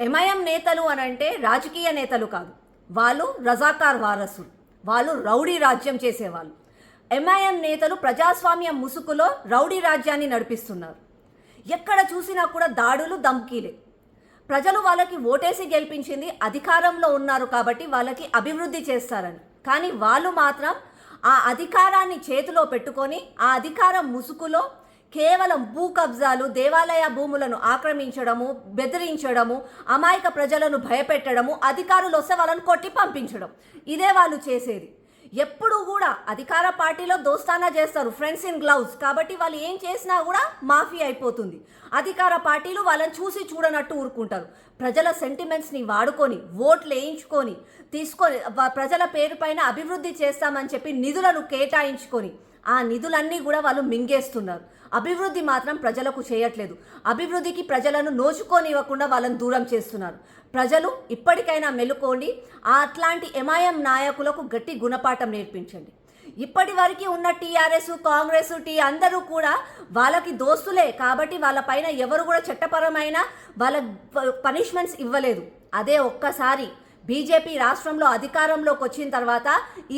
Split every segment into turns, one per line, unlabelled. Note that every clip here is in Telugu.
ఎంఐఎం నేతలు అని అంటే రాజకీయ నేతలు కాదు. వాళ్ళు రజాకార్ వారసులు. వాళ్ళు రౌడీ రాజ్యం చేసేవాళ్ళు. ఎంఐఎం నేతలు ప్రజాస్వామ్య ముసుగులో రౌడీ రాజ్యాన్ని నడిపిస్తున్నారు. ఎక్కడ చూసినా కూడా దాడులు ధమ్కీలే. ప్రజలు వాళ్ళకి ఓటేసి గెలిపించింది అధికారంలో ఉన్నారు కాబట్టి వాళ్ళకి అభివృద్ధి చేస్తారని. కానీ వాళ్ళు మాత్రం ఆ అధికారాన్ని చేతిలో పెట్టుకొని ఆ అధికారం ముసుగులో కేవలం భూ కబ్జాలు దేవాలయ భూములను ఆక్రమించడము బెదిరించడము అమాయక ప్రజలను భయపెట్టడము అధికారులు వస్తే వాళ్ళను కొట్టి పంపించడం. ఇదే వాళ్ళు చేసేది. ఎప్పుడు కూడా అధికార పార్టీలో దోస్తానా చేస్తారు ఫ్రెండ్స్ ఇన్ గ్లౌజ్ కాబట్టి వాళ్ళు ఏం చేసినా కూడా మాఫీ అయిపోతుంది. అధికార పార్టీలు వాళ్ళని చూసి చూడనట్టు ఊరుకుంటారు. ప్రజల సెంటిమెంట్స్ని వాడుకొని ఓట్లు వేయించుకొని తీసుకొని ప్రజల పేరు పైన అభివృద్ధి చేస్తామని చెప్పి నిధులను కేటాయించుకొని ఆ నిధులన్నీ కూడా వాళ్ళు మింగేస్తున్నారు. అభివృద్ధి మాత్రం ప్రజలకు చేయట్లేదు. అభివృద్ధికి ప్రజలను నోచుకోనివ్వకుండా వాళ్ళని దూరం చేస్తున్నారు. ప్రజలు ఇప్పటికైనా మెలుకోండి. అట్లాంటి ఎంఐఎం నాయకులకు గట్టి గుణపాఠం నేర్పించండి. ఇప్పటి వరకు ఉన్న టీఆర్ఎస్ కాంగ్రెస్ టీ అందరూ కూడా వాళ్ళకి దోస్తులే కాబట్టి వాళ్ళ పైన ఎవరు కూడా చట్టపరమైన వాళ్ళ పనిష్మెంట్స్ ఇవ్వలేదు. అదే ఒక్కసారి బీజేపీ రాష్ట్రంలో అధికారంలోకి వచ్చిన తర్వాత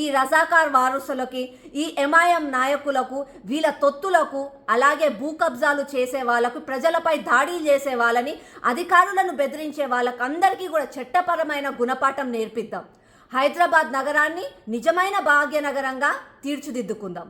ఈ రజాకార్ వారసులకి ఈ ఎంఐఎం నాయకులకు వీళ్ళ తొత్తులకు అలాగే భూ కబ్జాలు చేసే వాళ్ళకు ప్రజలపై దాడి చేసే వాళ్ళని అధికారులను బెదిరించే వాళ్ళకందరికీ కూడా చట్టపరమైన గుణపాఠం నేర్పిద్దాం. హైదరాబాద్ నగరాన్ని నిజమైన భాగ్యనగరంగా తీర్చిదిద్దుకుందాం.